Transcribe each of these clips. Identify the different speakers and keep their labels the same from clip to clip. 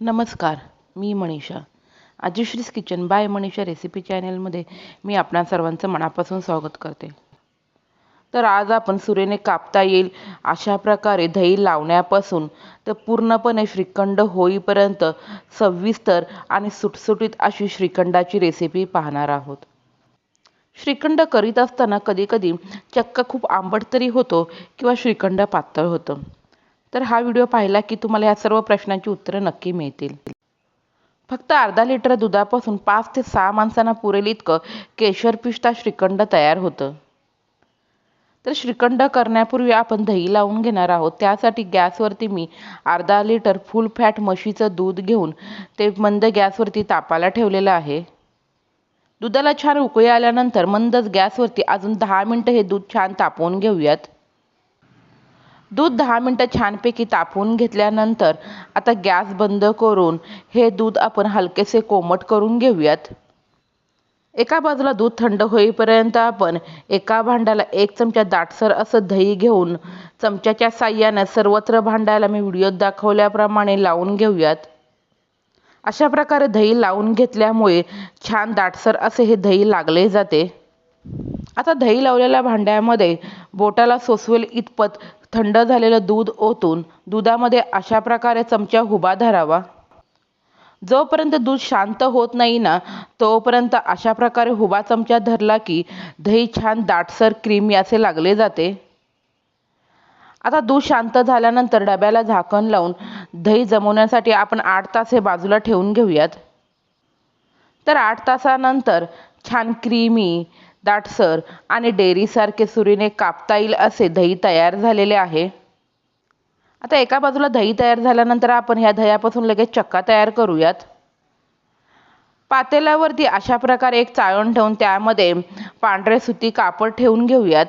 Speaker 1: नमस्कार मी मनीषा. आजीश्रीज किचन बाय मनीषा रेसिपी चॅनलमध्ये मी आपणा सर्वांचं मनापासून स्वागत करते. तर आज आपण सुरेने कापता येईल अशा प्रकारे दही लावण्यापासून तर पूर्णपणे श्रीखंड होईपर्यंत सविस्तर आणि सुटसुटीत अशी श्रीखंडाची रेसिपी पाहणार आहोत. श्रीखंड करीत असताना कधीकधी चक्क खूप आंबट तरी होतो किंवा श्रीखंड पातळ होतं. तर हा व्हिडिओ पाहिला की तुम्हाला या सर्व प्रश्नांची उत्तरं नक्की मिळतील. फक्त अर्धा लिटर दुधापासून पाच ते सहा माणसांना पुरेल इतकं केशर पिष्टा श्रीखंड तयार होतं. तर श्रीखंड करण्यापूर्वी आपण दही लावून घेणार आहोत. त्यासाठी गॅसवरती मी अर्धा लिटर फुल फॅट म्हशीचं दूध घेऊन ते मंद गॅसवरती तापायला ठेवलेलं आहे. दुधाला छान उकळी आल्यानंतर मंदच गॅसवरती अजून दहा मिनटं हे दूध छान तापवून घेऊयात. दूध दहा मिनटं छानपैकी तापवून घेतल्यानंतर आता गॅस बंद करून हे दूध आपण हलकेसे कोमट करून घेऊयात. एका बाजूला दूध थंड होईपर्यंत आपण एका भांड्याला एक चमचा दाटसर असं दही घेऊन चमच्याच्या साह्यानं सर्वत्र भांड्याला मी व्हिडिओत दाखवल्याप्रमाणे लावून घेऊयात. अशा प्रकारे दही लावून घेतल्यामुळे छान दाटसर असे हे दही लागले जाते. आता दही लावलेल्या भांड्यामध्ये बोटाला सोसवेल इतपत थंड झालेलं दूध ओतून दुधामध्ये अशा प्रकारे चमचा हुबा धरावा. जोपर्यंत दूध शांत होत नाही ना तोपर्यंत अशा प्रकारे हुबा चमचा धरला की दही छान दाटसर क्रीमी असे लागले जाते. आता दूध शांत झाल्यानंतर डब्याला झाकण लावून दही जमवण्यासाठी आपण आठ तास हे बाजूला ठेवून घेऊयात. तर आठ तासानंतर छान क्रीमी दाटसर आणि डेअरीसारखे सुरीने कापता येईल असे दही तयार झालेले आहे. आता एका बाजूला दही तयार झाल्यानंतर आपण ह्या दह्यापासून लगेच चक्का तयार करूयात. पातेल्यावरती अशा प्रकारे एक चाळण ठेवून त्यामध्ये पांढरे सुती कापड ठेवून घेऊयात.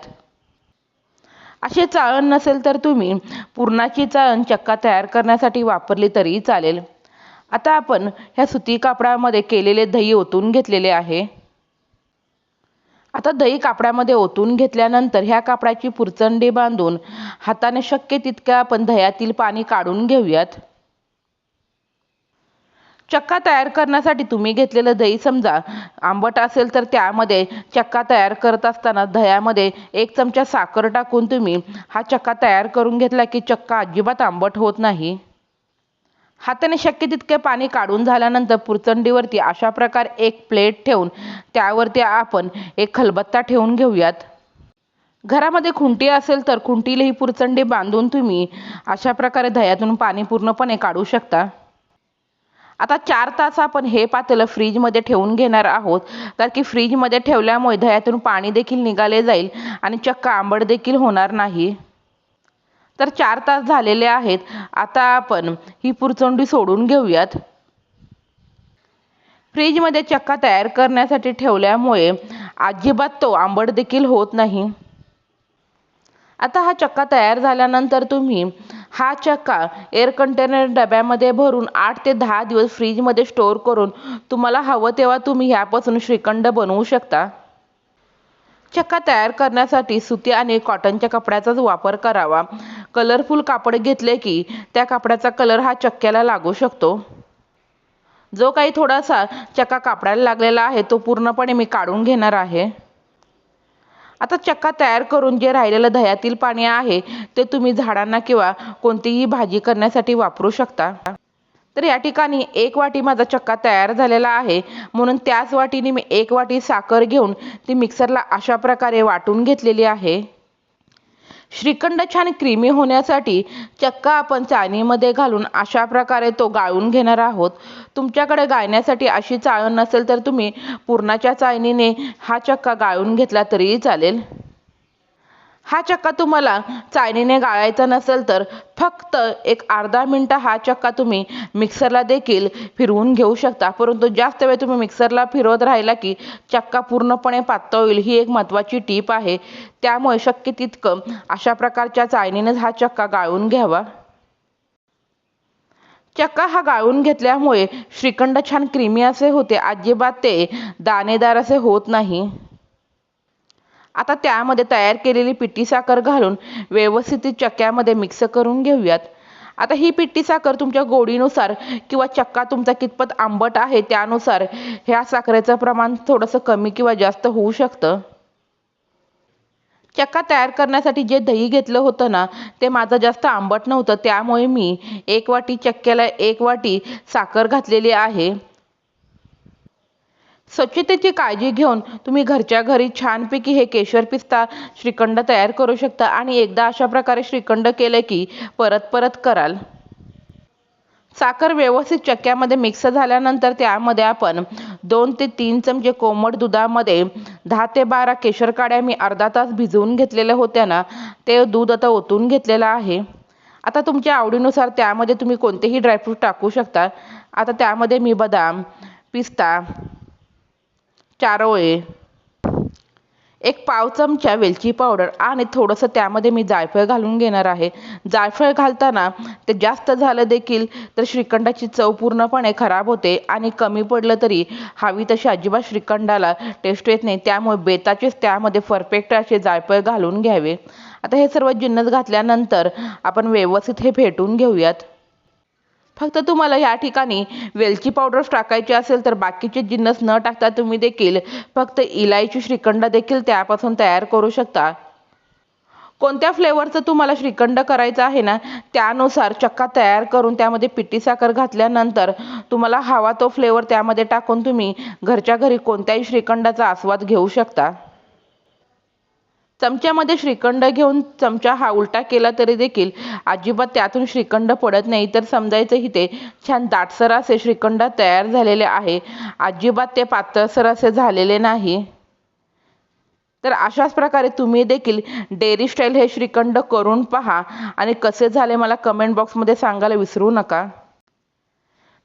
Speaker 1: असे चाळण नसेल तर तुम्ही पुरणाची चाळण चक्का तयार करण्यासाठी वापरली तरी चालेल. आता आपण ह्या सुती कापडामध्ये केलेले दही ओतून घेतलेले आहे. आता दही कापडामध्ये ओतून घेतल्यानंतर ह्या कापडाची पुरचंडी बांधून हाताने शक्य तितक्या आपण दह्यातील पाणी काढून घेऊयात. चक्का तयार करण्यासाठी तुम्ही घेतलेलं दही समजा आंबट असेल तर त्यामध्ये चक्का तयार करत असताना दह्यामध्ये एक चमचा साखर टाकून तुम्ही हा चक्का तयार करून घेतला की चक्का अजिबात आंबट होत नाही. हाताने शक्य तितके पाणी काढून झाल्यानंतर पुरचंडीवरती अशा प्रकारे एक प्लेट ठेवून त्यावरती आपण एक खलबत्ता ठेवून घेऊयात. घरामध्ये खुंटी असेल तर खुंटीलाही पुरचंडी बांधून तुम्ही अशा प्रकारे दह्यातून पाणी पूर्णपणे काढू शकता. आता चार तास आपण हे पातेलं फ्रीजमध्ये ठेवून घेणार आहोत. कारण की फ्रीजमध्ये ठेवल्यामुळे दह्यातून पाणी देखील निघाले जाईल आणि चक्क आंबट देखील होणार नाही. तर चार तास झालेले आहेत. आता आपण ही पुरचंडी सोडून घेऊयात. फ्रीजमध्ये चक्का तयार करण्यासाठी ठेवल्यामुळे अजिबात तो आंबट देखील होत नाही. आता हा चक्का तयार झाल्यानंतर तुम्ही हा चक्का एअर कंटेनर डब्यामध्ये भरून आठ ते दहा दिवस फ्रीजमध्ये स्टोअर करून तुम्हाला हवं तेव्हा तुम्ही ह्यापासून श्रीखंड बनवू शकता. चक्का तयार करण्यासाठी सुती आणि कॉटनच्या कपड्याचाच वापर करावा. कलरफुल कापड घेतले की त्या कापडाचा कलर हा चक्क्याला लागू शकतो. जो काही थोडासा चक्का कापडाला लागलेला आहे तो पूर्णपणे मी काढून घेणार आहे. आता चक्का तयार करून जे राहिलेलं दह्यातील पाणी आहे ते तुम्ही झाडांना किंवा कोणतीही भाजी करण्यासाठी वापरू शकता. तर या ठिकाणी एक वाटी माझा चक्का तयार झालेला आहे. म्हणून त्याच वाटीने मी एक वाटी साखर घेऊन ती मिक्सरला अशा प्रकारे वाटून घेतलेली आहे. श्रीखंड छान क्रीमी होण्यासाठी चक्का आपण चाळणीमध्ये घालून अशा प्रकारे तो गाळून घेणार आहोत. तुमच्याकडे गाळण्यासाठी अशी चाळण नसेल तर तुम्ही पुरणाच्या चाळणीने हा चक्का गाळून घेतला तरीही चालेल. हा चक्का तुम्हाला चाळणीने गाळायचा नसेल तर फक्त एक अर्धा मिनटं हा चक्का तुम्ही मिक्सरला देखील फिरवून घेऊ शकता. परंतु जास्त वेळ तुम्ही मिक्सरला फिरवत राहिला की चक्का पूर्णपणे पातळ होईल ही एक महत्त्वाची टीप आहे. त्यामुळे शक्य तितकं अशा प्रकारच्या चाळणीनेच हा चक्का गाळून घ्यावा. चक्का हा गाळून घेतल्यामुळे श्रीखंड छान क्रीमी असे होते अजिबात ते दाणेदार असे होत नाही. आता त्यामध्ये तयार केलेली पिठी साखर घालून व्यवस्थित चक्क्यामध्ये मिक्स करून घेऊयात. आता ही पिठी साखर तुमच्या गोडीनुसार किंवा चक्का तुमचा कितपत आंबट आहे त्यानुसार ह्या साखरेचं प्रमाण थोडंसं कमी किंवा जास्त होऊ शकतं. चक्का तयार करण्यासाठी जे दही घेतलं होतं ना ते माझं जास्त आंबट नव्हतं. त्यामुळे मी एक वाटी चक्क्याला एक वाटी साखर घातलेली आहे. स्वच्छतेची काळजी घेऊन तुम्ही घरच्या घरी छानपैकी हे केशर पिस्ता श्रीखंड तयार करू शकता आणि एकदा अशा प्रकारे श्रीखंड केलं की परत परत कराल. साखर व्यवस्थित चक्क्यामध्ये मिक्स झाल्यानंतर त्यामध्ये आपण दोन ते तीन चमचे कोमट दुधामध्ये दहा ते बारा केशर काड्या मी अर्धा तास भिजवून घेतलेल्या होत्या ना ते दूध आता ओतून घेतलेलं आहे. आता तुमच्या आवडीनुसार त्यामध्ये तुम्ही कोणतेही ड्रायफ्रूट टाकू शकता. आता त्यामध्ये मी बदाम पिस्ता चारोळे एक पाव चमचा वेलची पावडर आणि थोडंसं त्यामध्ये मी जायफळ घालून घेणार आहे. जायफळ घालताना ते जास्त झालं देखील तर श्रीखंडाची चव पूर्णपणे खराब होते आणि कमी पडलं तरी हवी तशी अजिबात श्रीखंडाला टेस्ट येत नाही. त्यामुळे बेताचेच त्यामध्ये परफेक्ट असे जायफळ घालून घ्यावे. आता हे सर्व जिन्नस घातल्यानंतर आपण व्यवस्थित हे फेटून घेऊयात. फक्त तुम्हाला या ठिकाणी वेलची पावडर टाकायची असेल तर बाकीचे जिन्नस न टाकता तुम्ही देखील फक्त इलायची श्रीखंड देखील त्यापासून तयार करू शकता. कोणत्या फ्लेवरचं तुम्हाला श्रीखंड करायचं आहे ना त्यानुसार चक्का तयार करून त्यामध्ये पिठी साखर घातल्यानंतर तुम्हाला हवा तो फ्लेवर त्यामध्ये टाकून तुम्ही घरच्या घरी कोणत्याही श्रीखंडाचा आस्वाद घेऊ शकता. चमच्यामध्ये श्रीखंड घेऊन चमचा हा उलटा केला तरी देखील अजिबात त्यातून श्रीखंड पडत नाही. तर समजायचं इथे छान दाटसर असे श्रीखंड तयार झालेले आहे. अजिबात ते पातळसर असे झालेले नाही. तर अशाच प्रकारे तुम्ही देखील डेअरी स्टाईल हे श्रीखंड करून पहा. आणि कसे झाले मला कमेंट बॉक्समध्ये सांगायला विसरू नका.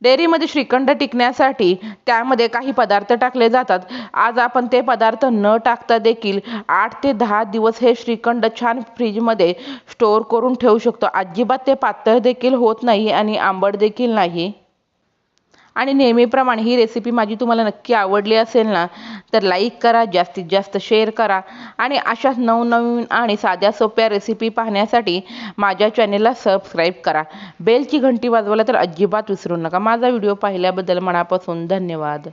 Speaker 1: डेअरीमध्ये श्रीखंड टिकण्यासाठी त्यामध्ये काही पदार्थ टाकले जातात. आज आपण ते पदार्थ न टाकता देखील आठ ते दहा दिवस हे श्रीखंड छान फ्रीजमध्ये स्टोअर करून ठेवू शकतो. अजिबात ते पातळ देखील होत नाही आणि आंबट देखील नाही. आणि नेहमीप्रमाणे ही रेसिपी माझी तुम्हाला नक्की आवडली असेल ना तर लाईक करा जास्तीत जास्त शेअर करा. आणि अशाच नवनवीन आणि साध्या सोप्या रेसिपी पाहण्यासाठी माझ्या चॅनेलला सबस्क्राईब करा. बेलची घंटी वाजवायला तर अजिबात विसरू नका. माझा व्हिडिओ पाहिल्याबद्दल मनापासून धन्यवाद.